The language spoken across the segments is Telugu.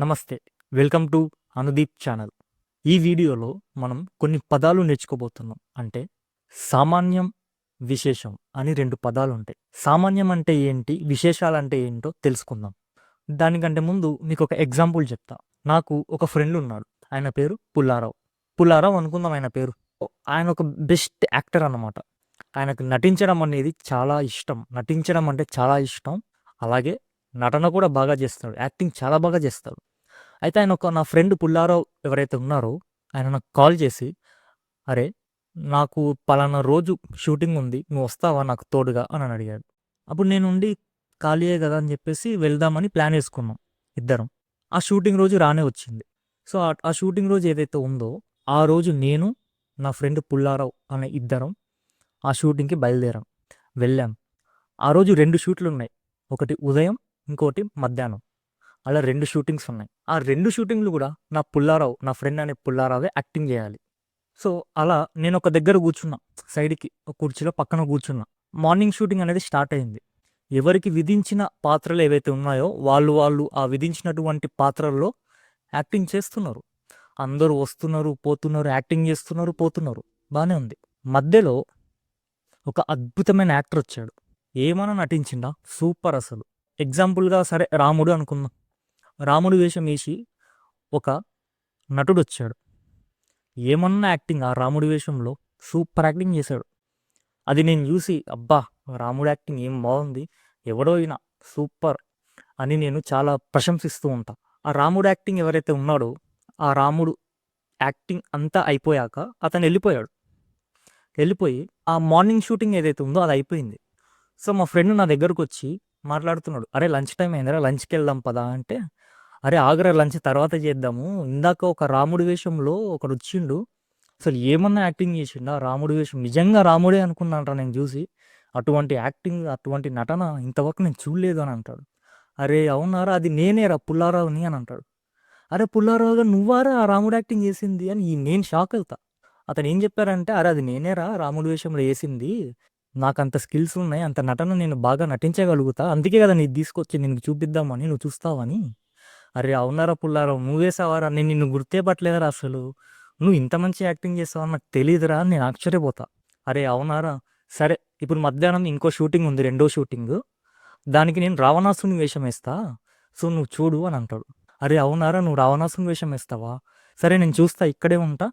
నమస్తే వెల్కమ్ టు అనుదీప్ ఛానల్. ఈ వీడియోలో మనం కొన్ని పదాలు నేర్చుకోబోతున్నాం. అంటే సామాన్యం విశేషం అని రెండు పదాలు ఉంటాయి సామాన్యం అంటే ఏంటి? విశేషాలు అంటే ఏంటో తెలుసుకుందాం. దానికంటే ముందు మీకు ఒక ఎగ్జాంపుల్ చెప్తా. నాకు ఒక ఫ్రెండ్ ఉన్నాడు. ఆయన పేరు పుల్లారావు. పుల్లారావు అనుకుందాం ఆయన పేరు. ఆయన ఒక బెస్ట్ యాక్టర్ అన్నమాట. ఆయనకు నటించడం అనేది చాలా ఇష్టం. నటించడం అంటే చాలా ఇష్టం. అలాగే నటన కూడా బాగా చేస్తాడు. యాక్టింగ్ చాలా బాగా చేస్తాడు. అయితే ఆయన ఒక నా ఫ్రెండ్ పుల్లారావు ఎవరైతే ఉన్నారో ఆయన నాకు కాల్ చేసి అరే నాకు పలానా రోజు షూటింగ్ ఉంది నువ్వు వస్తావా నాకు తోడుగా? అని అని అడిగాడు. అప్పుడు నేను ఉండి ఖాళీయే కదా? అని చెప్పేసి వెళ్దామని ప్లాన్ వేసుకున్నాం ఇద్దరం. ఆ షూటింగ్ రోజు రానే వచ్చింది. సో ఆ షూటింగ్ రోజు ఏదైతే ఉందో ఆ రోజు నేను నా ఫ్రెండ్ పుల్లారావు అనే ఇద్దరం ఆ షూటింగ్కి బయలుదేరాం. వెళ్ళాం. ఆ రోజు రెండు షూట్లు ఉన్నాయి. ఒకటి ఉదయం ఇంకోటి మధ్యాహ్నం. అలా రెండు షూటింగ్స్ ఉన్నాయి. ఆ రెండు షూటింగ్లు కూడా నా పుల్లారావు నా ఫ్రెండ్ అనే పుల్లారావే యాక్టింగ్ చేయాలి. సో అలా నేను ఒక దగ్గర కూర్చున్నా సైడ్కి ఒక కుర్చీలో పక్కన కూర్చున్నా. మార్నింగ్ షూటింగ్ అనేది స్టార్ట్ అయింది. ఎవరికి విధించిన పాత్రలు ఏవైతే ఉన్నాయో వాళ్ళు వాళ్ళు ఆ విధించినటువంటి పాత్రల్లో యాక్టింగ్ చేస్తున్నారు. అందరూ వస్తున్నారు పోతున్నారు యాక్టింగ్ చేస్తున్నారు పోతున్నారు. బాగానే ఉంది. మధ్యలో ఒక అద్భుతమైన యాక్టర్ వచ్చాడు. ఏమైనా నటించిండా? సూపర్ అసలు. ఎగ్జాంపుల్గా సరే రాముడు అనుకుందాం. రాముడు వేషం వేసి ఒక నటుడు వచ్చాడు ఏమన్నా యాక్టింగ్ ఆ రాముడి వేషంలో సూపర్ యాక్టింగ్ చేశాడు. అది నేను చూసి అబ్బా రాముడు యాక్టింగ్ ఏం బాగుంది ఎవడో అయినా సూపర్ అని నేను చాలా ప్రశంసిస్తూ ఉంటా. ఆ రాముడు యాక్టింగ్ ఎవరైతే ఉన్నాడో ఆ రాముడు యాక్టింగ్ అంతా అయిపోయాక అతను వెళ్ళిపోయాడు. వెళ్ళిపోయి ఆ మార్నింగ్ షూటింగ్ ఏదైతే ఉందో అది అయిపోయింది. సో మా ఫ్రెండ్ నా దగ్గరకు వచ్చి మాట్లాడుతున్నాడు. అరే లంచ్ టైం అయిందిరా లంచ్కి వెళ్దాం పదా అంటే అరే ఆగ్రా లంచ్ తర్వాత చేద్దాము. ఇందాక ఒక రాముడి వేషంలో ఒకడు వచ్చిండు. అసలు ఏమన్నా యాక్టింగ్ చేసిండు? ఆ రాముడి వేషం. నిజంగా రాముడే అనుకున్నానరా నేను చూసి. అటువంటి యాక్టింగ్ అటువంటి నటన ఇంతవరకు నేను చూడలేదు అని అంటాడు. అరే అవునారా అది నేనేరా పుల్లారావుని అని అంటాడు. అరే పుల్లారావుగా నువ్వారా ఆ రాముడు యాక్టింగ్ చేసింది అని ఈ నేను షాక్ అవుతా. అతను ఏం చెప్పారంటే అరే అది నేనేరా రాముడి వేషంలో వేసింది. నాకు అంత స్కిల్స్ ఉన్నాయి అంత నటన నేను బాగా నటించగలుగుతా. అందుకే కదా నీకు తీసుకొచ్చి నేను చూపిద్దామని నువ్వు చూస్తావని. అరే అవునారా పుల్లారావు నువ్వేసావారా నేను నిన్ను గుర్తే పట్టలేదురా అసలు. నువ్వు ఇంత మంచి యాక్టింగ్ చేస్తావని నాకు తెలియదురా నేను ఆశ్చర్యపోతా. అరే అవునారా? సరే ఇప్పుడు మధ్యాహ్నం ఇంకో షూటింగ్ ఉంది రెండో షూటింగ్. దానికి నేను రావణాసుని వేషం వేస్తా. సో నువ్వు చూడు అని అంటాడు. అరే అవునారా? నువ్వు రావణాసుని వేషం వేస్తావా? సరే నేను చూస్తా ఇక్కడే ఉంటా.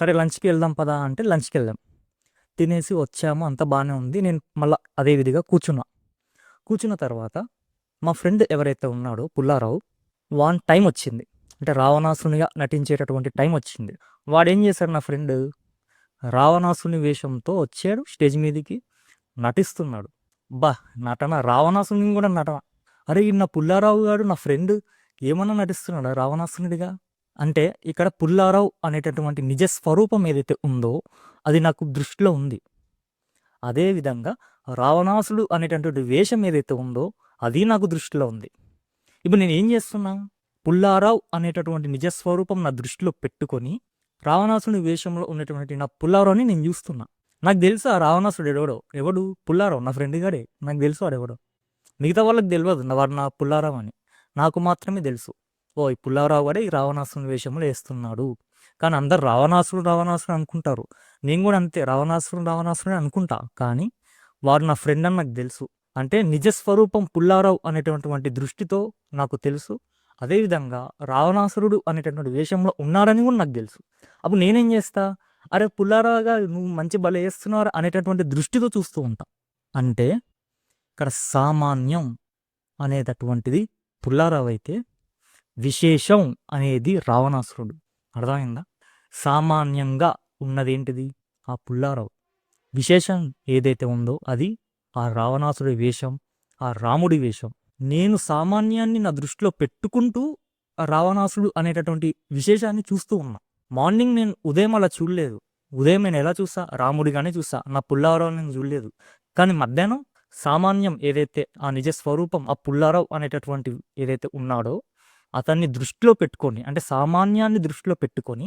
సరే లంచ్కి వెళ్దాం పదా అంటే లంచ్కి వెళ్దాం. తినేసి వచ్చాము అంత బాగానే ఉంది. నేను మళ్ళీ అదే విధిగా కూర్చున్నా. కూర్చున్న తర్వాత మా ఫ్రెండ్ ఎవరైతే ఉన్నాడో పుల్లారావు వాన్ టైం వచ్చింది. అంటే రావణాసునిగా నటించేటటువంటి టైం వచ్చింది. వాడు ఏం చేశాడు నా ఫ్రెండ్? రావణాసుని వేషంతో వచ్చాడు స్టేజ్ మీదకి నటిస్తున్నాడు. బా నటన రావణాసుని కూడా నటన. అరే నా పుల్లారావు గారు నా ఫ్రెండ్ ఏమన్నా నటిస్తున్నాడా రావణాసునుడిగా? అంటే ఇక్కడ పుల్లారావు అనేటటువంటి నిజ స్వరూపం ఏదైతే ఉందో అది నాకు దృష్టిలో ఉంది. అదేవిధంగా రావణాసుడు అనేటటువంటి వేషం ఏదైతే ఉందో అది నాకు దృష్టిలో ఉంది. ఇప్పుడు నేను ఏం చేస్తున్నా? పుల్లారావు అనేటటువంటి నిజస్వరూపం నా దృష్టిలో పెట్టుకొని రావణాసుని వేషంలో ఉన్నటువంటి నా పుల్లారావుని నేను చూస్తున్నా. నాకు తెలుసు ఆ రావణాసుడు ఎవడో. ఎవడు? పుల్లారావు. నా ఫ్రెండ్ గాడే. నాకు తెలుసు వాడు ఎవడో. మిగతా వాళ్ళకి తెలియదు నా వాడు నా పుల్లారావు అని. నాకు మాత్రమే తెలుసు. ఓ ఈ పుల్లారావు కూడా ఈ రావణాసుని వేషంలో వేస్తున్నాడు. కానీ అందరు రావణాసుడు రావణాసుడు అనుకుంటారు. నేను కూడా అంతే. రావణాసుడు రావణాసుడు అనుకుంటా. కానీ వాడు నా ఫ్రెండ్ అని నాకు తెలుసు. అంటే నిజస్వరూపం పుల్లారావు అనేటటువంటి దృష్టితో నాకు తెలుసు. అదేవిధంగా రావణాసురుడు అనేటటువంటి వేషంలో ఉన్నాడని కూడా నాకు తెలుసు. అప్పుడు నేనేం చేస్తా? అరే పుల్లారావుగా నువ్వు మంచి బల వేస్తున్నారు అనేటటువంటి దృష్టితో చూస్తూ ఉంటా. అంటే ఇక్కడ సామాన్యం అనేటటువంటిది పుల్లారావు అయితే విశేషం అనేది రావణాసురుడు. అర్థమైందా? సామాన్యంగా ఉన్నదేంటిది? ఆ పుల్లారావు. విశేషం ఏదైతే ఉందో అది ఆ రావణాసుడి వేషం ఆ రాముడి వేషం. నేను సామాన్యాన్ని నా దృష్టిలో పెట్టుకుంటూ ఆ రావణాసుడు అనేటటువంటి విశేషాన్ని చూస్తూ ఉన్నా. మార్నింగ్ నేను ఉదయం అలా చూడలేదు. ఉదయం నేను ఎలా చూసా రాముడిగానే చూసా నా పుల్లారావు నేను చూడలేదు. కానీ మధ్యాహ్నం సామాన్యం ఏదైతే ఆ నిజ స్వరూపం ఆ పుల్లారావు అనేటటువంటి ఏదైతే ఉన్నాడో అతన్ని దృష్టిలో పెట్టుకొని అంటే సామాన్యాన్ని దృష్టిలో పెట్టుకొని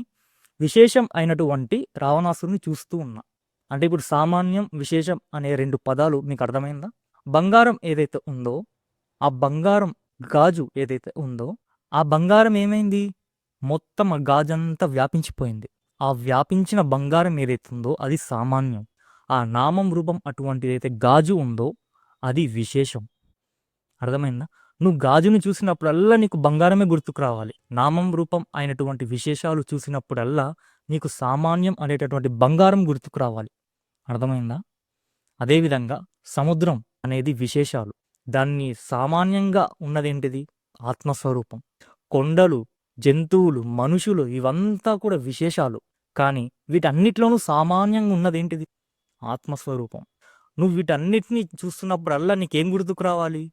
విశేషం అయినటువంటి రావణాసురుని చూస్తూ ఉన్నా. అంటే ఇప్పుడు సామాన్యం విశేషం అనే రెండు పదాలు మీకు అర్థమైందా? బంగారం ఏదైతే ఉందో ఆ బంగారం గాజు ఏదైతే ఉందో ఆ బంగారం ఏమైంది? మొత్తం ఆ గాజంతా వ్యాపించిపోయింది. ఆ వ్యాపించిన బంగారం ఏదైతే ఉందో అది సామాన్యం. ఆ నామం రూపం అటువంటిదైతే గాజు ఉందో అది విశేషం. అర్థమైందా? నువ్వు గాజుని చూసినప్పుడల్లా నీకు బంగారమే గుర్తుకు రావాలి. నామం రూపం అయినటువంటి విశేషాలు చూసినప్పుడల్లా నీకు సామాన్యం అనేటటువంటి బంగారం గుర్తుకు రావాలి. అర్థమైందా? అదేవిధంగా సముద్రం అనేది విశేషాలు. దాన్ని సామాన్యంగా ఉన్నదేంటిది? ఆత్మస్వరూపం. కొండలు జంతువులు మనుషులు ఇవంతా కూడా విశేషాలు. కానీ వీటన్నిటిలోనూ సామాన్యంగా ఉన్నదేంటిది? ఆత్మస్వరూపం. నువ్వు వీటన్నిటిని చూస్తున్నప్పుడల్లా నీకేం గుర్తుకు రావాలి?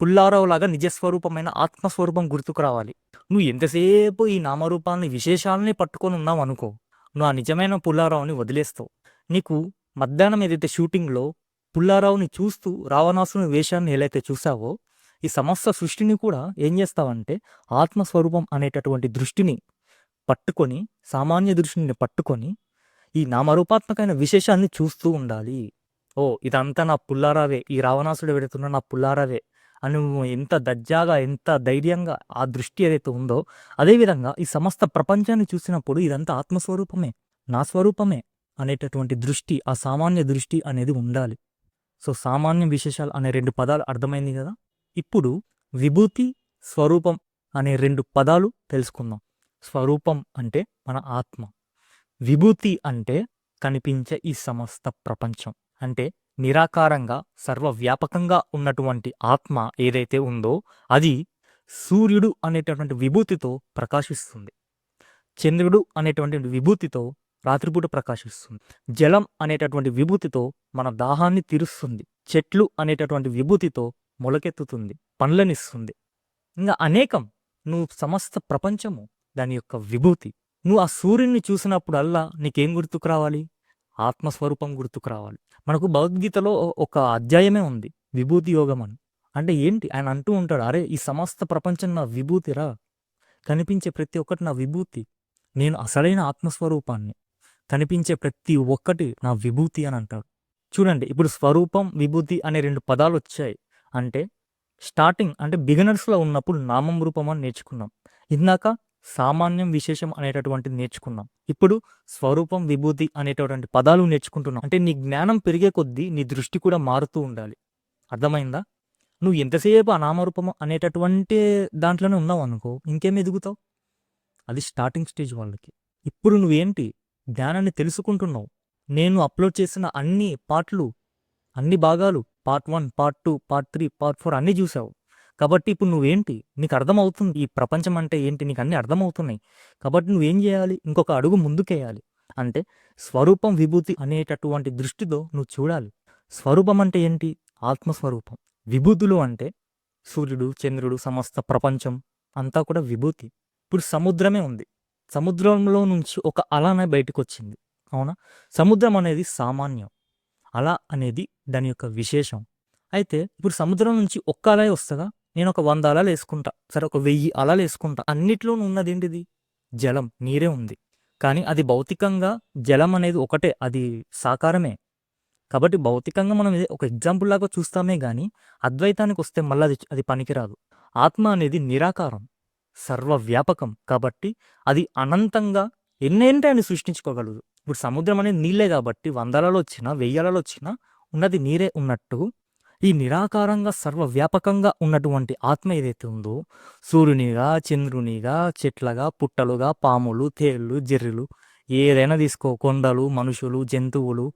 పుల్లారావులాగా నిజస్వరూపమైన ఆత్మస్వరూపం గుర్తుకు రావాలి. నువ్వు ఎంతసేపు ఈ నామరూపాలని విశేషాలని పట్టుకొని ఉన్నావు అనుకో నువ్వు ఆ నిజమైన పుల్లారావుని వదిలేస్తావు. నీకు మధ్యాహ్నం ఏదైతే షూటింగ్లో పుల్లారావుని చూస్తూ రావణాసుని వేషాన్ని ఎలా అయితే చూసావో ఈ సమస్త సృష్టిని కూడా ఏం చేస్తావంటే ఆత్మస్వరూపం అనేటటువంటి దృష్టిని పట్టుకొని సామాన్య దృష్టిని పట్టుకొని ఈ నామరూపాత్మకమైన విశేషాన్ని చూస్తూ ఉండాలి. ఓ ఇదంతా నా పుల్లారావే ఈ రావణాసుడు పెడుతున్న నా పుల్లారావే అని నువ్వు ఎంత దజ్జాగా ఎంత ధైర్యంగా ఆ దృష్టి ఏదైతే ఉందో అదేవిధంగా ఈ సమస్త ప్రపంచాన్ని చూసినప్పుడు ఇదంతా ఆత్మస్వరూపమే నా స్వరూపమే. అనేటటువంటి దృష్టి ఆ సామాన్య దృష్టి అనేది ఉండాలి. సో సామాన్య విశేషాలు అనే రెండు పదాలు అర్థమైంది కదా? ఇప్పుడు విభూతి స్వరూపం అనే రెండు పదాలు తెలుసుకుందాం. స్వరూపం అంటే మన ఆత్మ. విభూతి అంటే కనిపించే ఈ సమస్త ప్రపంచం. అంటే నిరాకారంగా సర్వవ్యాపకంగా ఉన్నటువంటి ఆత్మ ఏదైతే ఉందో అది సూర్యుడు అనేటటువంటి విభూతితో ప్రకాశిస్తుంది. చంద్రుడు అనేటువంటి విభూతితో రాత్రిపూట ప్రకాశిస్తుంది. జలం అనేటటువంటి విభూతితో మన దాహాన్ని తీరుస్తుంది. చెట్లు అనేటటువంటి విభూతితో మొలకెత్తుతుంది. పండ్లనిస్తుంది. ఇంకా అనేకం నువ్వు సమస్త ప్రపంచము దాని యొక్క విభూతి. నువ్వు ఆ సూర్యుడిని చూసినప్పుడల్లా నీకేం గుర్తుకు రావాలి? ఆత్మస్వరూపం గుర్తుకు రావాలి. మనకు భగవద్గీతలో ఒక అధ్యాయమే ఉంది. విభూతి యోగం అని. అంటే ఏంటి? ఆయన అంటూ ఉంటాడు అరే ఈ సమస్త ప్రపంచం నా విభూతిరా. కనిపించే ప్రతి ఒక్కటి నా విభూతి. నేను అసలైన ఆత్మస్వరూపాన్ని. కనిపించే ప్రతి ఒక్కటి నా విభూతి అని అంటాడు చూడండి ఇప్పుడు స్వరూపం విభూతి అనే రెండు పదాలు వచ్చాయి. అంటే స్టార్టింగ్ అంటే బిగినర్స్లో ఉన్నప్పుడు నామం రూపం అని నేర్చుకున్నాం. ఇందాక సామాన్యం విశేషం అనేటటువంటిది నేర్చుకున్నాం. ఇప్పుడు స్వరూపం విభూతి అనేటటువంటి పదాలు నేర్చుకుంటున్నాం. అంటే నీ జ్ఞానం పెరిగే కొద్దీ నీ దృష్టి కూడా మారుతూ ఉండాలి. అర్థమైందా? నువ్వు ఎంతసేపు అనామరూపం అనేటటువంటి దాంట్లోనే ఉన్నావు అనుకో ఇంకేం ఎదుగుతావు? అది స్టార్టింగ్ స్టేజ్ వాళ్ళకి. ఇప్పుడు నువ్వేంటి? జ్ఞానాన్ని తెలుసుకుంటున్నావు. నేను అప్లోడ్ చేసిన అన్ని పార్ట్లు అన్ని భాగాలు part one part two part three part four అన్నీ చూసావు. కాబట్టి ఇప్పుడు నువ్వేంటి? నీకు అర్థమవుతుంది. ఈ ప్రపంచం అంటే ఏంటి? నీకు అన్నీ అర్థమవుతున్నాయి. కాబట్టి నువ్వేం చేయాలి? ఇంకొక అడుగు ముందుకేయాలి. అంటే స్వరూపం విభూతి అనేటటువంటి దృష్టితో నువ్వు చూడాలి. స్వరూపం అంటే ఏంటి? ఆత్మస్వరూపం. విభూతులు అంటే సూర్యుడు చంద్రుడు సమస్త ప్రపంచం అంతా కూడా విభూతి. ఇప్పుడు సముద్రమే ఉంది. సముద్రంలో నుంచి ఒక అలనే బయటకు వచ్చింది అవునా? సముద్రం అనేది సామాన్యం. అలా అనేది దాని యొక్క విశేషం. అయితే ఇప్పుడు సముద్రం నుంచి ఒక్క అలా వస్తుందా? నేను ఒక వంద అలాలు వేసుకుంటా. సరే ఒక వెయ్యి అలాలు వేసుకుంటా. అన్నిట్లోనూ ఉన్నది ఏంటిది? జలం. నీరే ఉంది. కానీ అది భౌతికంగా జలం అనేది ఒకటే. అది సాకారమే. కాబట్టి భౌతికంగా మనం ఇది ఒక ఎగ్జాంపుల్ లాగా చూస్తామే కానీ అద్వైతానికి వస్తే మళ్ళీ అది అది పనికిరాదు. ఆత్మ అనేది నిరాకారం. సర్వవ్యాపకం. కాబట్టి అది అనంతంగా ఎన్నేంటే ఆయన సృష్టించుకోగలదు. ఇప్పుడు సముద్రం అనేది నీళ్ళే కాబట్టి వందలలో వచ్చినా వెయ్యలలో వచ్చినా ఉన్నది నీరే ఉన్నట్టు ఈ నిరాకారంగా సర్వవ్యాపకంగా ఉన్నటువంటి ఆత్మ ఏదైతే ఉందో సూర్యునిగా చంద్రునిగా చెట్లగా పుట్టలుగా పాములు తేళ్ళు జెర్రిలు ఏదైనా తీసుకో కొండలు మనుషులు జంతువులు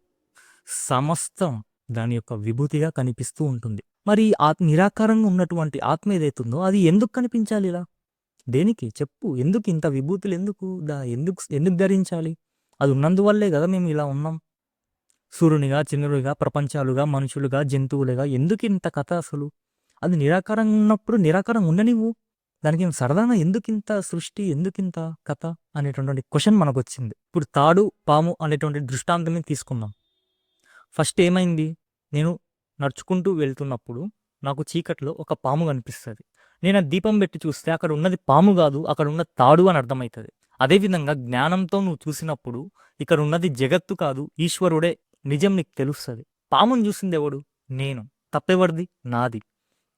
సమస్తం దాని యొక్క విభూతిగా కనిపిస్తూ ఉంటుంది. మరి ఈ ఆత్ నిరాకారంగా ఉన్నటువంటి ఆత్మ ఏదైతుందో ఉందో అది ఎందుకు కనిపించాలి ఇలా? దేనికి? చెప్పు. ఎందుకు ఇంత విభూతులు ఎందుకు దా ఎందుకు ఎందుకు ధరించాలి? అది ఉన్నందువల్లే కదా మేము ఇలా ఉన్నాం. సూర్యునిగా చంద్రుడిగా ప్రపంచాలుగా మనుషులుగా జంతువులుగా ఎందుకు ఇంత కథ అసలు? అది నిరాకారంగా ఉన్నప్పుడు నిరాకారం ఉండనివ్వు దానికి ఏం ఎందుకింత సృష్టి? ఎందుకు ఇంత కథ? అనేటువంటి క్వశ్చన్ మనకు వచ్చింది ఇప్పుడు తాడు పాము అనేటువంటి దృష్టాంతాన్ని తీసుకున్నాం ఫస్ట్ ఏమైంది? నేను నడుచుకుంటూ వెళ్తున్నప్పుడు నాకు చీకట్లో ఒక పాము కనిపిస్తుంది. నేను ఆ దీపం పెట్టి చూస్తే అక్కడ ఉన్నది పాము కాదు అక్కడ ఉన్న తాడు అని అర్థమవుతుంది అదేవిధంగా జ్ఞానంతో నువ్వు చూసినప్పుడు ఇక్కడ ఉన్నది జగత్తు కాదు ఈశ్వరుడే నిజం నీకు తెలుస్తుంది. పాముని చూసింది ఎవడు? నేను. తప్పెవడిది నాది.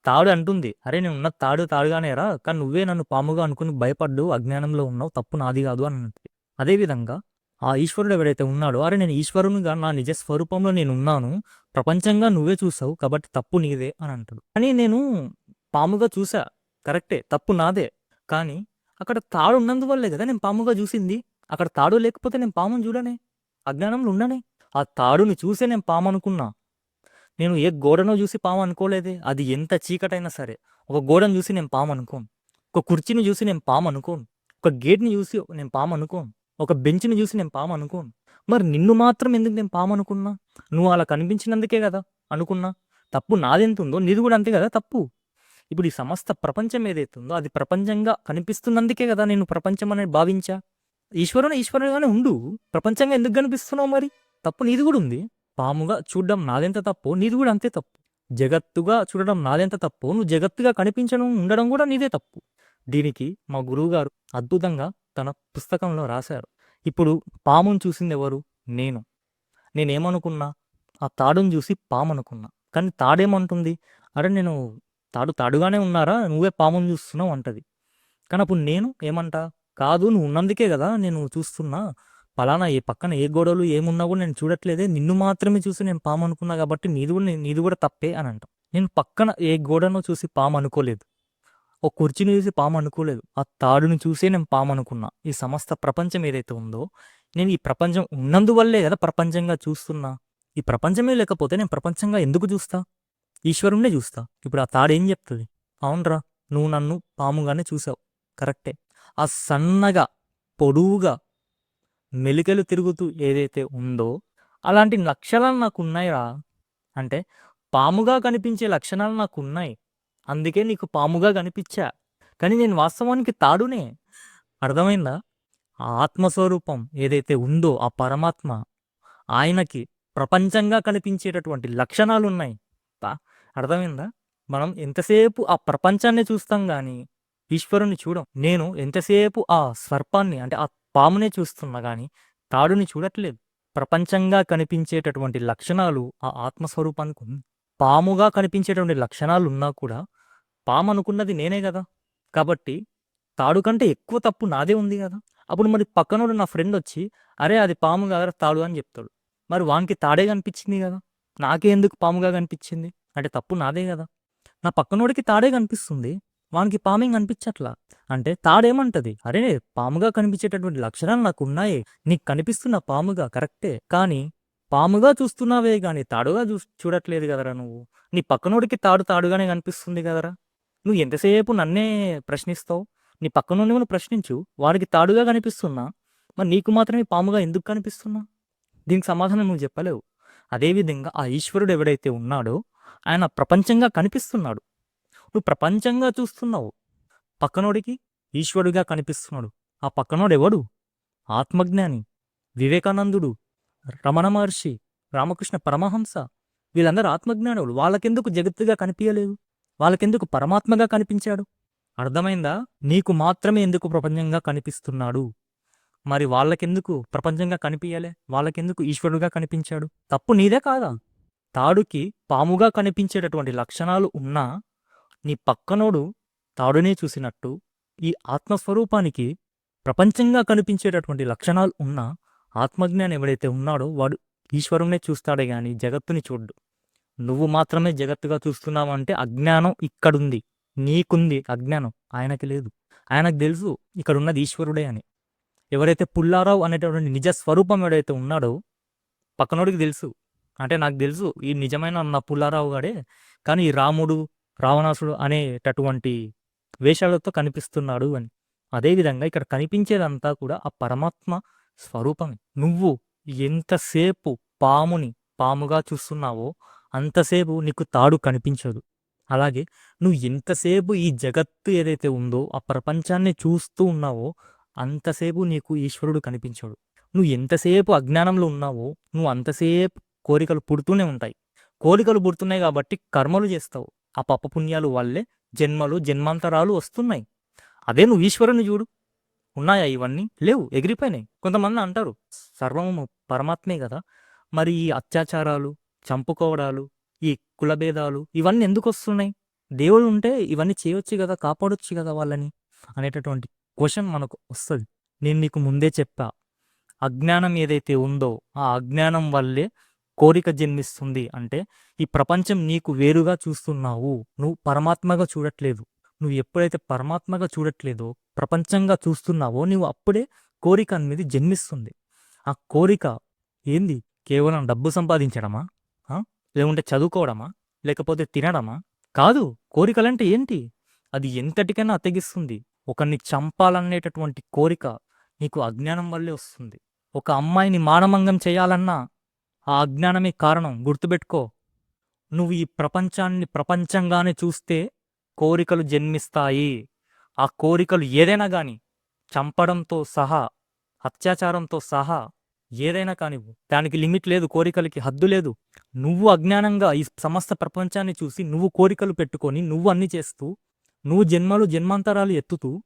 తాడు అంటుంది. అరే నేను ఉన్న తాడు తాడుగానేరా కానీ నువ్వే నన్ను పాముగా అనుకుని భయపడ్డు అజ్ఞానంలో ఉన్నావు తప్పు నాది కాదు అని అంటుంది. అదేవిధంగా ఆ ఈశ్వరుడు ఎవరైతే ఉన్నాడో అరే నేను ఈశ్వరునిగా నా నిజ స్వరూపంలో నేను ఉన్నాను ప్రపంచంగా నువ్వే చూసావు కాబట్టి తప్పు నీదే అని అంటాడు. కానీ నేను పాముగా చూసా కరెక్టే తప్పు నాదే. కానీ అక్కడ తాడు ఉన్నందువల్లే కదా నేను పాముగా చూసింది. అక్కడ తాడు లేకపోతే నేను పాముని చూడనే అజ్ఞానంలో ఉండనే. ఆ తాడుని చూసే నేను పాము అనుకున్నా నేను ఏ గోడనో చూసి పాము అనుకోలేదే. అది ఎంత చీకటైనా సరే. ఒక గోడను చూసి నేను పాము అనుకోను. ఒక కుర్చీని చూసి నేను పాము అనుకోను. ఒక గేట్ని చూసి నేను పాము అనుకోను. ఒక బెంచ్ని చూసి నేను పాము అనుకోను. మరి నిన్ను మాత్రం ఎందుకు నేను పాము అనుకున్నా? నువ్వు అలా కనిపించినందుకే కదా అనుకున్నా. తప్పు నాదెంత ఉందో నీది కూడా అంతే కదా తప్పు. ఇప్పుడు ఈ సమస్త ప్రపంచం ఏదైతే ఉందో అది ప్రపంచంగా కనిపిస్తున్నందుకే కదా నేను ప్రపంచం అనేది భావించా. ఈశ్వరుని ఈశ్వరుగానే ఉండు. ప్రపంచంగా ఎందుకు కనిపిస్తున్నావు మరి? తప్పు నీది కూడా ఉంది. పాముగా చూడడం నాదెంత తప్పు నీది కూడా అంతే తప్పు. జగత్తుగా చూడడం నాదెంత తప్పు నువ్వు జగత్తుగా కనిపించడం ఉండడం కూడా నీదే తప్పు. దీనికి మా గురువుగారు అద్భుతంగా తన పుస్తకంలో రాశారు. ఇప్పుడు పామును చూసింది ఎవరు? నేను. నేనేమనుకున్నా? ఆ తాడును చూసి పాము అనుకున్నా. కానీ తాడేమంటుంది? అరే నేను తాడు తాడుగానే ఉన్నారా? నువ్వే పామును చూస్తున్నావు అంటది. కానీ అప్పుడు నేను ఏమంటా? కాదు నువ్వు ఉన్నందుకే కదా నేను చూస్తున్నా. పలానా ఏ పక్కన ఏ గోడలు ఏమున్నా కూడా నేను చూడట్లేదే. నిన్ను మాత్రమే చూసి నేను పాము అనుకున్నా కాబట్టి నీది కూడా నీది కూడా తప్పే అని అంటాం. నేను పక్కన ఏ గోడనో చూసి పాము అనుకోలేదు. ఒక కుర్చీని చూసి పాము అనుకోలేదు. ఆ తాడుని చూసే నేను పాము అనుకున్నా. ఈ సమస్త ప్రపంచం ఏదైతే ఉందో నేను ఈ ప్రపంచం ఉన్నందువల్లే కదా ప్రపంచంగా చూస్తున్నా. ఈ ప్రపంచమే లేకపోతే నేను ప్రపంచంగా ఎందుకు చూస్తా? ఈశ్వరుణ్ణే చూస్తా. ఇప్పుడు ఆ తాడు ఏం చెప్తుంది? అవునరా నువ్వు నన్ను పాముగానే చూసావు. కరెక్టే. ఆ సన్నగా పొడువుగా మెలికలు తిరుగుతూ ఏదైతే ఉందో అలాంటి లక్షణాలు నాకు ఉన్నాయిరా అంటే పాముగా కనిపించే లక్షణాలు నాకు ఉన్నాయి అందుకే నీకు పాముగా కనిపించా. కానీ నేను వాస్తవానికి తాడునే. అర్థమైందా? ఆ ఆత్మస్వరూపం ఏదైతే ఉందో ఆ పరమాత్మ ఆయనకి ప్రపంచంగా కనిపించేటటువంటి లక్షణాలు ఉన్నాయి అర్థమైందా? మనం ఎంతసేపు ఆ ప్రపంచాన్ని చూస్తాం కానీ ఈశ్వరుని చూడం. నేను ఎంతసేపు ఆ స్వర్పాన్ని అంటే ఆ పామునే చూస్తున్నా కానీ తాడుని చూడట్లేదు. ప్రపంచంగా కనిపించేటటువంటి లక్షణాలు ఆ ఆత్మస్వరూపానికి ఉంది. పాముగా కనిపించేటువంటి లక్షణాలు ఉన్నా కూడా పాము అనుకున్నది నేనే కదా. కాబట్టి తాడు కంటే ఎక్కువ తప్పు నాదే ఉంది కదా. అప్పుడు మరి పక్కనోడు నా ఫ్రెండ్ వచ్చి అరే అది పాము కదా తాడు అని చెప్తాడు. మరి వానికి తాడే కనిపించింది కదా. నాకే ఎందుకు పాముగా కనిపించింది? అంటే తప్పు నాదే కదా. నా పక్కనోడికి తాడే కనిపిస్తుంది. వానికి పామింగ్ కనిపించట్లా అంటే తాడేమంటది? అరే పాముగా కనిపించేటటువంటి లక్షణాలు నాకు ఉన్నాయి నీకు కనిపిస్తున్న పాముగా కరెక్టే. కానీ పాముగా చూస్తున్నావే కానీ తాడుగా చూ చూడట్లేదు కదరా నువ్వు. నీ పక్కనోడికి తాడు తాడుగానే కనిపిస్తుంది కదరా. నువ్వు ఎంతసేపు నన్నే ప్రశ్నిస్తావు? నీ పక్కనోడిని నువ్వు ప్రశ్నించు. వాడికి తాడుగా కనిపిస్తున్నా. మరి నీకు మాత్రమే పాముగా ఎందుకు కనిపిస్తున్నా? దీనికి సమాధానం నువ్వు చెప్పలేవు. అదేవిధంగా ఆ ఈశ్వరుడు ఎవడైతే ఉన్నాడో ఆయన ప్రపంచంగా కనిపిస్తున్నాడు. నువ్వు ప్రపంచంగా చూస్తున్నావు. పక్కనోడికి ఈశ్వరుడిగా కనిపిస్తున్నాడు. ఆ పక్కనోడెవడు? ఆత్మజ్ఞాని వివేకానందుడు రమణ మహర్షి రామకృష్ణ పరమహంస. వీళ్ళందరూ ఆత్మజ్ఞానులు. వాళ్ళకెందుకు జగత్తుగా కనిపించలేదు వాళ్ళకెందుకు పరమాత్మగా కనిపించాడు? అర్థమైందా? నీకు మాత్రమే ఎందుకు ప్రపంచంగా కనిపిస్తున్నాడు? మరి వాళ్ళకెందుకు ప్రపంచంగా కనిపించలే వాళ్ళకెందుకు ఈశ్వరుడుగా కనిపించాడు? తప్పు నీదే కాదా? తాడుకి పాముగా కనిపించేటటువంటి లక్షణాలు ఉన్నా నీ పక్కనోడు తాడునే చూసినట్టు ఈ ఆత్మస్వరూపానికి ప్రపంచంగా కనిపించేటటువంటి లక్షణాలు ఉన్న ఆత్మజ్ఞానం ఎవడైతే ఉన్నాడో వాడు ఈశ్వరునే చూస్తాడే గాని జగత్తుని చూడ్డు. నువ్వు మాత్రమే జగత్తుగా చూస్తున్నావు అంటే అజ్ఞానం ఇక్కడుంది. నీకుంది అజ్ఞానం. ఆయనకి లేదు. ఆయనకు తెలుసు ఇక్కడ ఉన్నది ఈశ్వరుడే అని. ఎవరైతే పుల్లారావు అనేటటువంటి నిజ స్వరూపం ఎవడైతే ఉన్నాడో పక్కనోడికి తెలుసు. అంటే నాకు తెలుసు ఈ నిజమైన నా పుల్లారావు గాడే. కానీ ఈ రాముడు రావణాసుడు అనేటటువంటి వేషాలతో కనిపిస్తున్నాడు అని. అదేవిధంగా ఇక్కడ కనిపించేదంతా కూడా ఆ పరమాత్మ స్వరూపమే. నువ్వు ఎంతసేపు పాముని పాముగా చూస్తున్నావో అంతసేపు నీకు తాడు కనిపించదు. అలాగే నువ్వు ఎంతసేపు ఈ జగత్తు ఏదైతే ఉందో ఆ ప్రపంచాన్ని చూస్తూ ఉన్నావో అంతసేపు నీకు ఈశ్వరుడు కనిపించాడు. నువ్వు ఎంతసేపు అజ్ఞానంలో ఉన్నావో నువ్వు అంతసేపు కోరికలు పుడుతూనే ఉంటాయి. కోరికలు పుడుతున్నాయి కాబట్టి కర్మలు చేస్తావు. ఆ పప్ప పుణ్యాలు వల్లే జన్మలు జన్మాంతరాలు వస్తున్నాయి. అదే నువ్వు ఈశ్వరుని చూడు. ఉన్నాయా ఇవన్నీ? లేవు ఎగిరిపోయినాయి. కొంతమంది అంటారు సర్వము పరమాత్మే కదా. మరి ఈ అత్యాచారాలు చంపుకోవడాలు ఈ కులభేదాలు ఇవన్నీ ఎందుకు వస్తున్నాయి? దేవుడు ఉంటే ఇవన్నీ చేయొచ్చు కదా కాపాడొచ్చు కదా వాళ్ళని? అనేటటువంటి క్వశ్చన్ మనకు వస్తుంది. నేను నీకు ముందే చెప్పా. అజ్ఞానం ఏదైతే ఉందో ఆ అజ్ఞానం వల్లే కోరిక జన్మిస్తుంది అంటే ఈ ప్రపంచం నీకు వేరుగా చూస్తున్నావు. నువ్వు పరమాత్మగా చూడట్లేదు. నువ్వు ఎప్పుడైతే పరమాత్మగా చూడట్లేదో ప్రపంచంగా చూస్తున్నావో నువ్వు అప్పుడే కోరిక అనేది జన్మిస్తుంది. ఆ కోరిక ఏంది? కేవలం డబ్బు సంపాదించడమా? ఆ? లేకుంటే చదువుకోవడమా? లేకపోతే తినడమా? కాదు కోరికలంటే ఏంటి? అది ఎంతటికైనా అతగిస్తుంది ఒకరిని చంపాలనేటటువంటి కోరిక నీకు అజ్ఞానం వల్లే వస్తుంది. ఒక అమ్మాయిని మానమంగం చేయాలన్నా ఆ అజ్ఞానమే కారణం. గుర్తుపెట్టుకో. నువ్వు ఈ ప్రపంచాన్ని ప్రపంచంగానే చూస్తే కోరికలు జన్మిస్తాయి. ఆ కోరికలు ఏదైనా కానీ చంపడంతో సహా అత్యాచారంతో సహా ఏదైనా కానివ్వు. దానికి లిమిట్ లేదు కోరికలకి హద్దు లేదు. నువ్వు అజ్ఞానంగా ఈ సమస్త ప్రపంచాన్ని చూసి నువ్వు కోరికలు పెట్టుకొని నువ్వు అన్ని చేస్తూ నువ్వు జన్మలు జన్మాంతరాలు ఎత్తుతూ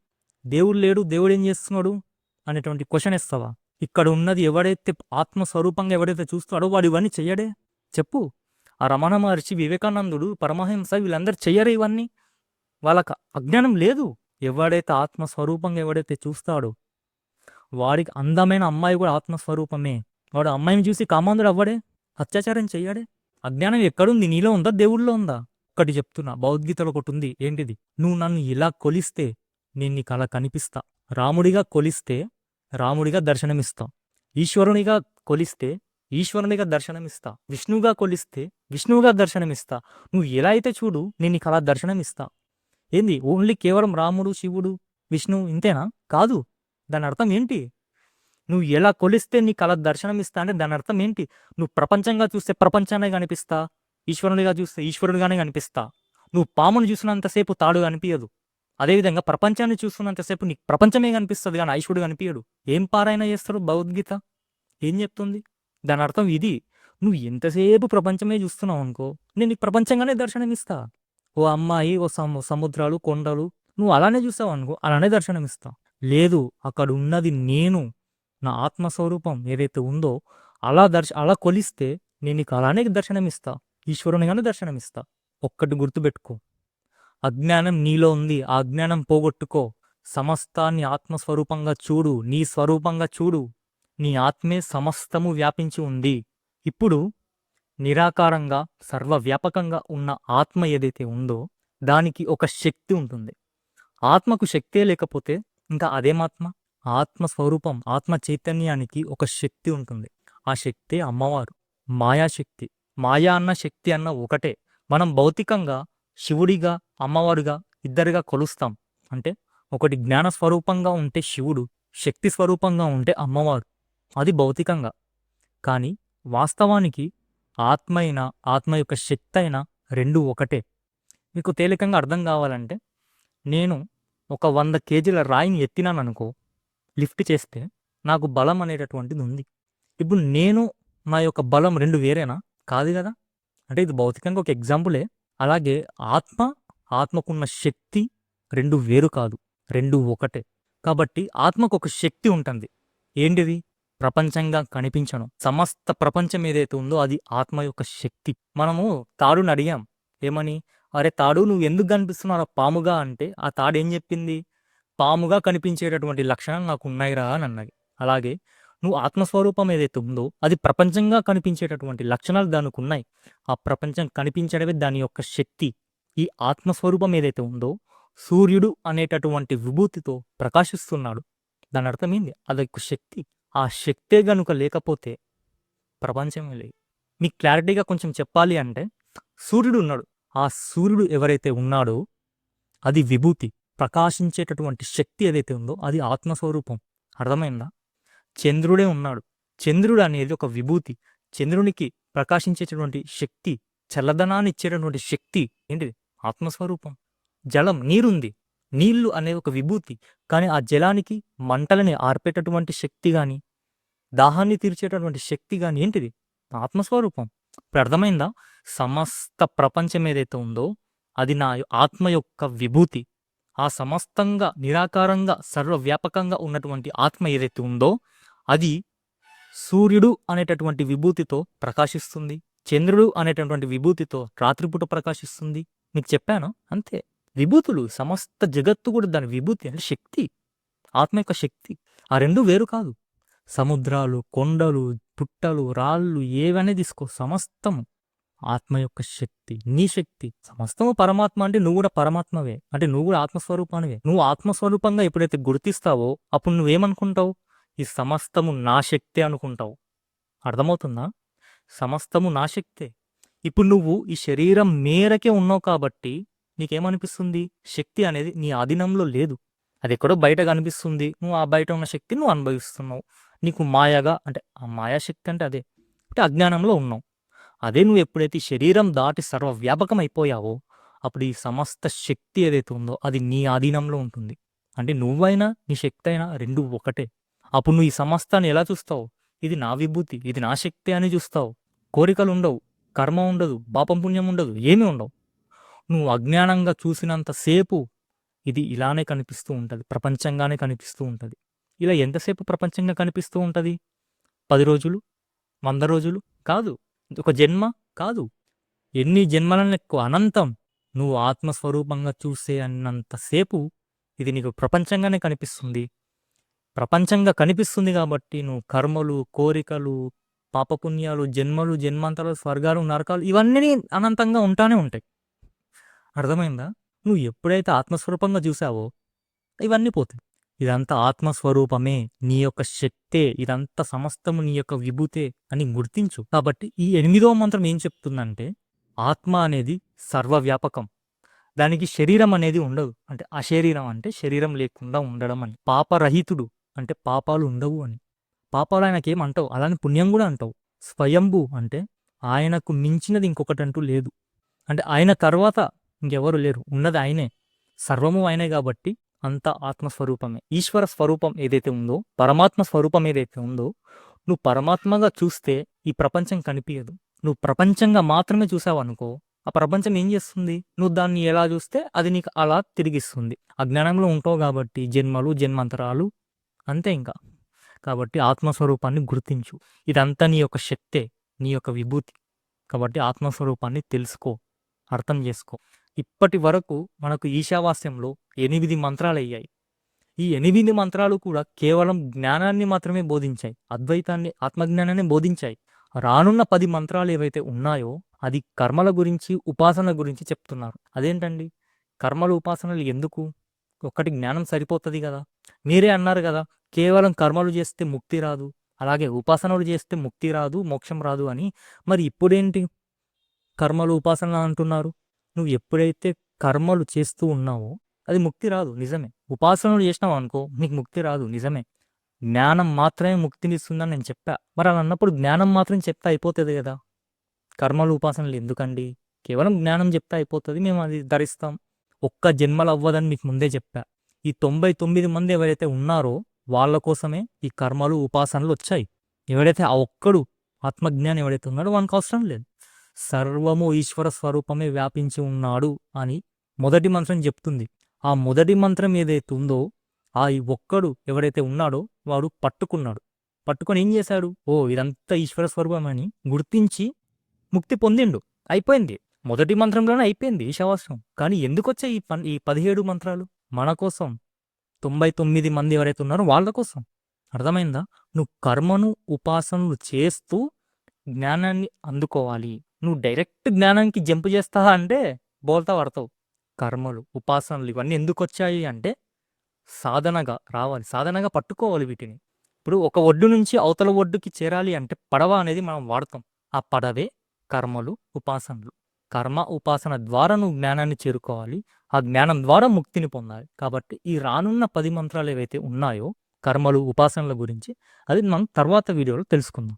దేవుడు లేడు దేవుడు ఏం చేస్తున్నాడు అనేటువంటి క్వశ్చన్ ఇస్తావా ఇక్కడ ఉన్నది ఎవడైతే ఆత్మస్వరూపంగా ఎవడైతే చూస్తాడో వాడు ఇవన్నీ చెయ్యడే? చెప్పు. ఆ రమణ మహర్షి వివేకానందుడు పరమహంస వీళ్ళందరూ చెయ్యరు ఇవన్నీ? వాళ్ళకి అజ్ఞానం లేదు. ఎవడైతే ఆత్మస్వరూపంగా ఎవడైతే చూస్తాడో వాడికి అందమైన అమ్మాయి కూడా ఆత్మస్వరూపమే. వాడు అమ్మాయిని చూసి కామాంధుడు అవ్వడే? అత్యాచారం చెయ్యాడే? అజ్ఞానం ఎక్కడుంది? నీలో ఉందా? దేవుళ్ళో ఉందా? ఒక్కటి చెప్తున్నా. భగవద్గీతలో ఒకటి ఉంది. ఏంటిది? నువ్వు నన్ను ఇలా కొలిస్తే నేను నీకు అలా కనిపిస్తా. రాముడిగా కొలిస్తే రాముడిగా దర్శనమిస్తా. ఈశ్వరునిగా కొలిస్తే ఈశ్వరునిగా దర్శనమిస్తా. విష్ణువుగా కొలిస్తే విష్ణువుగా దర్శనమిస్తా. నువ్వు ఎలా అయితే చూడు నేను నీకు అలా దర్శనమిస్తా. ఏంది? ఓన్లీ కేవలం రాముడు శివుడు విష్ణువు ఇంతేనా? కాదు. దాని అర్థం ఏంటి? నువ్వు ఎలా కొలిస్తే నీకు అలా దర్శనం ఇస్తా అంటే దాని అర్థం ఏంటి? నువ్వు ప్రపంచంగా చూస్తే ప్రపంచానే కనిపిస్తా. ఈశ్వరునిగా చూస్తే ఈశ్వరుడిగానే కనిపిస్తా. నువ్వు పామును చూసినంతసేపు తాడు కనిపించదు అదేవిధంగా ప్రపంచాన్ని చూస్తున్నంతసేపు నీకు ప్రపంచమే కనిపిస్తుంది కానీ ఐశ్వరుడు కనిపించడు ఏం పారాయణ చేస్తాడు భగవద్గీత ఏం చెప్తుంది? దాని అర్థం ఇది. నువ్వు ఎంతసేపు ప్రపంచమే చూస్తున్నావు అనుకో నేను నీకు ప్రపంచంగానే దర్శనమిస్తా. ఓ అమ్మాయి ఓ సము సముద్రాలు కొండలు నువ్వు అలానే చూసావు అనుకో అలానే దర్శనమిస్తా. లేదు అక్కడ ఉన్నది నేను. నా ఆత్మస్వరూపం ఏదైతే ఉందో అలా దర్శ అలా కొలిస్తే నేను నీకు అలానే దర్శనమిస్తా. ఈశ్వరునిగానే దర్శనమిస్తా. ఒక్కటి గుర్తుపెట్టుకో. అజ్ఞానం నీలో ఉంది. ఆ అజ్ఞానం పోగొట్టుకో. సమస్తాన్ని ఆత్మస్వరూపంగా చూడు. నీ స్వరూపంగా చూడు. నీ ఆత్మే సమస్తము వ్యాపించి ఉంది. ఇప్పుడు నిరాకారంగా సర్వవ్యాపకంగా ఉన్న ఆత్మ ఏదైతే ఉందో దానికి ఒక శక్తి ఉంటుంది. ఆత్మకు శక్తే లేకపోతే ఇంకా అదేమాత్మ? ఆత్మ స్వరూపం ఆత్మ చైతన్యానికి ఒక శక్తి ఉంటుంది. ఆ శక్తే అమ్మవారు. మాయాశక్తి. మాయా అన్న శక్తి అన్న ఒకటే. మనం భౌతికంగా శివుడిగా అమ్మవారుగా ఇద్దరుగా కొలుస్తాం. అంటే ఒకటి జ్ఞాన స్వరూపంగా ఉంటే శివుడు శక్తి స్వరూపంగా ఉంటే అమ్మవారు. అది భౌతికంగా. కానీ వాస్తవానికి ఆత్మ అయినా ఆత్మ యొక్క శక్తి అయినా రెండు ఒకటే. మీకు తేలికంగా అర్థం కావాలంటే నేను ఒక వంద కేజీల రాయిని ఎత్తినాను అనుకో లిఫ్ట్ చేస్తే నాకు బలం అనేటటువంటిది ఉంది. ఇప్పుడు నేను నా యొక్క బలం రెండు వేరేనా? కాదు కదా. అంటే ఇది భౌతికంగా ఒక ఎగ్జాంపులే. అలాగే ఆత్మ ఆత్మకున్న శక్తి రెండు వేరు కాదు రెండు ఒకటే. కాబట్టి ఆత్మకు ఒక శక్తి ఉంటుంది. ఏంటిది? ప్రపంచంగా కనిపించను. సమస్త ప్రపంచం ఏదైతే ఉందో అది ఆత్మ యొక్క శక్తి. మనము తాడుని అడిగాం. ఏమని? అరే తాడు నువ్వు ఎందుకు కనిపిస్తున్నావు? పాముగా అంటే ఆ తాడు ఏం చెప్పింది? పాముగా కనిపించేటటువంటి లక్షణం నాకు ఉన్నాయిరా అని అన్నది. అలాగే నువ్వు ఆత్మస్వరూపం ఏదైతే ఉందో అది ప్రపంచంగా కనిపించేటటువంటి లక్షణాలు దానికి ఉన్నాయి ఆ ప్రపంచం కనిపించడమే దాని యొక్క శక్తి. ఈ ఆత్మస్వరూపం ఏదైతే ఉందో సూర్యుడు అనేటటువంటి విభూతితో ప్రకాశిస్తున్నాడు. దాని అర్థం ఏంది? అదొక శక్తి. ఆ శక్తే గనుక లేకపోతే ప్రపంచమే లేదు. మీకు క్లారిటీగా కొంచెం చెప్పాలి అంటే సూర్యుడు ఉన్నాడు. ఆ సూర్యుడు ఎవరైతే ఉన్నాడో అది విభూతి. ప్రకాశించేటటువంటి శక్తి ఏదైతే ఉందో అది ఆత్మస్వరూపం. అర్థమైందా? చంద్రుడే ఉన్నాడు. చంద్రుడు అనేది ఒక విభూతి. చంద్రునికి ప్రకాశించేటటువంటి శక్తి చల్లదనాన్ని ఇచ్చేటటువంటి శక్తి ఏంటిది? ఆత్మస్వరూపం. జలం నీరుంది. నీళ్ళు అనేది ఒక విభూతి. కానీ ఆ జలానికి మంటలని ఆర్పేటటువంటి శక్తి కానీ దాహాన్ని తీర్చేటటువంటి శక్తి కానీ ఏంటిది? ఆత్మస్వరూపం. ఇప్పుడు అర్థమైందా? సమస్త ప్రపంచం ఏదైతే ఉందో అది నా ఆత్మ యొక్క విభూతి. ఆ సమస్తంగా నిరాకారంగా సర్వవ్యాపకంగా ఉన్నటువంటి ఆత్మ ఏదైతే ఉందో అది సూర్యుడు అనేటటువంటి విభూతితో ప్రకాశిస్తుంది చంద్రుడు అనేటటువంటి విభూతితో రాత్రిపూట ప్రకాశిస్తుంది. మీకు చెప్పాను? అంతే. విభూతులు సమస్త జగత్తు కూడా దాని విభూతి అంటే శక్తి ఆత్మ యొక్క శక్తి. ఆ రెండు వేరు కాదు. సముద్రాలు కొండలు పుట్టలు రాళ్ళు ఏవనే తీసుకో సమస్తం ఆత్మ యొక్క శక్తి నీ శక్తి. సమస్తము పరమాత్మ అంటే నువ్వు కూడా పరమాత్మవే. అంటే నువ్వు కూడా ఆత్మస్వరూపానివే. నువ్వు ఆత్మస్వరూపంగా ఎప్పుడైతే గుర్తిస్తావో అప్పుడు నువ్వేమనుకుంటావు? ఈ సమస్తము నా శక్తే అనుకుంటావు. అర్థమవుతుందా? సమస్తము నా శక్తే. ఇప్పుడు నువ్వు ఈ శరీరం మేరకే ఉన్నావు కాబట్టి నీకేమనిపిస్తుంది? శక్తి అనేది నీ ఆధీనంలో లేదు. అది ఎక్కడో బయట కనిపిస్తుంది నువ్వు ఆ బయట ఉన్న శక్తిని నువ్వు అనుభవిస్తున్నావు. నీకు మాయగా అంటే ఆ మాయాశక్తి అంటే అదే. అంటే అజ్ఞానంలో ఉన్నావు. అదే నువ్వు ఎప్పుడైతే ఈ శరీరం దాటి సర్వవ్యాపకం అయిపోయావో అప్పుడు ఈ సమస్త శక్తి ఏదైతే ఉందో అది నీ ఆధీనంలో ఉంటుంది. అంటే నువ్వైనా నీ శక్తి అయినా రెండు ఒకటే. అప్పుడు నువ్వు ఈ సమస్తాన్ని ఎలా చూస్తావు? ఇది నా విభూతి ఇది నా శక్తి అని చూస్తావు. కోరికలు ఉండవు కర్మ ఉండదు పాపం పుణ్యం ఉండదు ఏమీ ఉండవు. నువ్వు అజ్ఞానంగా చూసినంతసేపు ఇది ఇలానే కనిపిస్తూ ఉంటుంది ప్రపంచంగానే కనిపిస్తూ ఉంటుంది. ఇలా ఎంతసేపు ప్రపంచంగా కనిపిస్తూ ఉంటుంది? పది రోజులు వంద రోజులు? కాదు ఒక జన్మ? కాదు. ఎన్ని జన్మలను ఎక్కువ అనంతం నువ్వు ఆత్మస్వరూపంగా చూసే అన్నంతసేపు ఇది నీకు ప్రపంచంగానే కనిపిస్తుంది. ప్రపంచంగా కనిపిస్తుంది కాబట్టి నువ్వు కర్మలు కోరికలు పాపపుణ్యాలు జన్మలు జన్మాంతరాలు స్వర్గాలు నరకాలు ఇవన్నీ అనంతంగా ఉంటానే ఉంటాయి. అర్థమైందా? నువ్వు ఎప్పుడైతే ఆత్మస్వరూపంగా చూసావో ఇవన్నీ పోతాయి. ఇదంతా ఆత్మస్వరూపమే నీ యొక్క శక్తే ఇదంతా సమస్తము నీ యొక్క విభూతే అని గుర్తించు. కాబట్టి ఈ ఎనిమిదవ మంత్రం ఏం చెప్తుందంటే ఆత్మ అనేది సర్వవ్యాపకం. దానికి శరీరం అనేది ఉండదు. అంటే అశరీరం అంటే శరీరం లేకుండా ఉండడం అని. పాపరహితుడు అంటే పాపాలు ఉండవు అని. పాపాలు ఆయనకేం అంటావు. అలానే పుణ్యం కూడా అంటావు. స్వయంభూ అంటే ఆయనకు మించినది ఇంకొకటి అంటూ లేదు. అంటే ఆయన తర్వాత ఇంకెవరు లేరు. ఉన్నది ఆయనే. సర్వము ఆయనే కాబట్టి అంత ఆత్మస్వరూపమే. ఈశ్వర స్వరూపం ఏదైతే ఉందో పరమాత్మ స్వరూపం ఏదైతే ఉందో నువ్వు పరమాత్మగా చూస్తే ఈ ప్రపంచం కనిపించదు నువ్వు ప్రపంచంగా మాత్రమే చూసావు అనుకో ఆ ప్రపంచం ఏం చేస్తుంది? నువ్వు దాన్ని ఎలా చూస్తే అది నీకు అలా తిరిగిస్తుంది. అజ్ఞానంలో ఉంటావు కాబట్టి జన్మలు జన్మాంతరాలు అంతే ఇంకా. కాబట్టి ఆత్మస్వరూపాన్ని గుర్తించు. ఇదంతా నీ యొక్క శక్తే నీ యొక్క విభూతి. కాబట్టి ఆత్మస్వరూపాన్ని తెలుసుకో అర్థం చేసుకో. ఇప్పటి వరకు మనకు ఈశావాస్యంలో ఎనిమిది మంత్రాలు అయ్యాయి. ఈ ఎనిమిది మంత్రాలు కూడా కేవలం జ్ఞానాన్ని మాత్రమే బోధించాయి. అద్వైతాన్ని ఆత్మజ్ఞానాన్ని బోధించాయి. రానున్న పది మంత్రాలు ఏవైతే ఉన్నాయో అది కర్మల గురించి ఉపాసన గురించి చెప్తున్నారు. అదేంటండి? కర్మలు ఉపాసనలు ఎందుకు? ఒక్కటి జ్ఞానం సరిపోతుంది కదా. మీరే అన్నారు కదా కేవలం కర్మలు చేస్తే ముక్తి రాదు అలాగే ఉపాసనలు చేస్తే ముక్తి రాదు మోక్షం రాదు అని. మరి ఇప్పుడేంటి? కర్మలు ఉపాసన అంటున్నారు. నువ్వు ఎప్పుడైతే కర్మలు చేస్తూ ఉన్నావో అది ముక్తి రాదు నిజమే. ఉపాసనలు చేసినావు అనుకో నీకు ముక్తి రాదు నిజమే. జ్ఞానం మాత్రమే ముక్తినిస్తుందని నేను చెప్పా. మరి అలా అన్నప్పుడు జ్ఞానం మాత్రం చెప్తే అయిపోతుంది కదా. కర్మలు ఉపాసనలు ఎందుకండి? కేవలం జ్ఞానం చెప్తే అయిపోతుంది మేము అది ధరిస్తాం. ఒక్క జన్మలు అవ్వదని మీకు ముందే చెప్పా. ఈ తొంభై తొమ్మిది మంది ఎవరైతే ఉన్నారో వాళ్ళ కోసమే ఈ కర్మలు ఉపాసనలు వచ్చాయి. ఎవడైతే ఆ ఒక్కడు ఆత్మజ్ఞానం ఎవడైతే ఉన్నాడో వానికి అవసరం లేదు. సర్వము ఈశ్వర స్వరూపమే వ్యాపించి ఉన్నాడు అని మొదటి మంత్రం చెప్తుంది. ఆ మొదటి మంత్రం ఏదైతే ఉందో ఆ ఒక్కడు ఎవడైతే ఉన్నాడో వాడు పట్టుకున్నాడు. పట్టుకొని ఏం చేశాడు? ఓ ఇదంతా ఈశ్వర స్వరూపం అని గుర్తించి ముక్తి పొందిండు. అయిపోయింది. మొదటి మంత్రంలోనే అయిపోయింది ఈశావాస్యం కానీ ఎందుకు వచ్చాయి ఈ పన్ ఈ పదిహేడు మంత్రాలు? మన కోసం తొంభై తొమ్మిది మంది ఎవరైతే ఉన్నారో వాళ్ళ కోసం. అర్థమైందా? నువ్వు కర్మను ఉపాసనలు చేస్తూ జ్ఞానాన్ని అందుకోవాలి. నువ్వు డైరెక్ట్ జ్ఞానానికి జంప్ చేస్తావా అంటే బోల్తా పడతావు. కర్మలు ఉపాసనలు ఇవన్నీ ఎందుకు వచ్చాయి అంటే సాధనగా రావాలి. సాధనగా పట్టుకోవాలి వీటిని. ఇప్పుడు ఒక ఒడ్డు నుంచి అవతల ఒడ్డుకి చేరాలి అంటే పడవ అనేది మనం వాడతాం. ఆ పడవే కర్మలు ఉపాసనలు. కర్మ ఉపాసన ద్వారా నువ్వు జ్ఞానాన్ని చేరుకోవాలి. ఆ జ్ఞానం ద్వారా ముక్తిని పొందాలి. కాబట్టి ఈ రానున్న పది మంత్రాలు ఏవైతే ఉన్నాయో కర్మలు ఉపాసనల గురించి అది మనం తర్వాత వీడియోలో తెలుసుకుందాం.